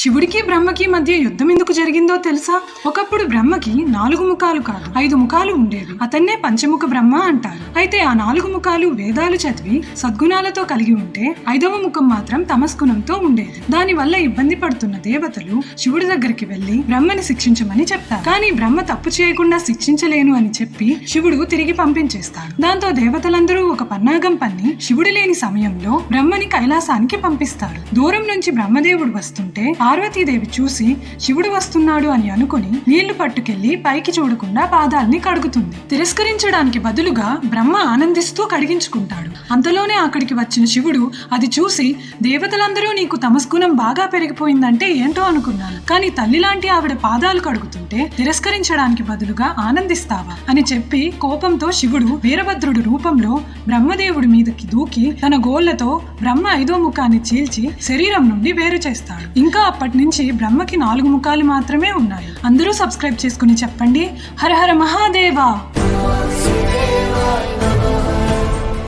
శివుడికి బ్రహ్మకి మధ్య యుద్ధం ఎందుకు జరిగిందో తెలుసా? ఒకప్పుడు బ్రహ్మకి నాలుగు ముఖాలు కాదు ఐదు ముఖాలు ఉండేవి. అతన్నే పంచముఖ బ్రహ్మ అంటారు. అయితే ఆ నాలుగు ముఖాలు వేదాలు చదివి సద్గుణాలతో కలిగి ఉంటే ఐదవ ముఖం మాత్రం తమస్గుణంతో ఉండేది. దాని వల్ల ఇబ్బంది పడుతున్న దేవతలు శివుడి దగ్గరికి వెళ్ళి బ్రహ్మని శిక్షించమని చెప్తారు. కానీ బ్రహ్మ తప్పు చేయకుండా శిక్షించలేను అని చెప్పి శివుడు తిరిగి పంపించేస్తాడు. దాంతో దేవతలందరూ ఒక పన్నాగం పన్ని శివుడు లేని సమయంలో బ్రహ్మని కైలాసానికి పంపిస్తారు దూరం నుంచి బ్రహ్మదేవుడు వస్తుంటే పార్వతీదేవి చూసి శివుడు వస్తున్నాడు అని అనుకుని నీళ్ళు పట్టుకెళ్ళి పైకి చూడకుండా పాదాల్ని కడుగుతుంది. తిరస్కరించడానికి బదులుగా బ్రహ్మ ఆనందిస్తూ కడిగించుకుంటాడు. అంతలోనే అక్కడికి వచ్చిన శివుడు అది చూసి దేవతలందరూ నీకు తమస్గుణం బాగా పెరిగిపోయిందంటే ఏంటో అనుకున్నాను. కానీ తల్లి లాంటి ఆవిడ పాదాలు కడుగుతుంటే తిరస్కరించడానికి బదులుగా ఆనందిస్తావా? అని చెప్పి కోపంతో శివుడు వీరభద్రుడు రూపంలో బ్రహ్మదేవుడి మీదకి దూకి తన గోళ్ళతో బ్రహ్మ ఐదో ముఖాన్ని చీల్చి శరీరం నుండి వేరు చేస్తాడు. ఇంకా అప్పటి నుంచి బ్రహ్మకి నాలుగు ముఖాలు మాత్రమే ఉన్నాయి. అందరూ సబ్స్క్రైబ్ చేసుకుని చెప్పండి. హర హర మహాదేవా!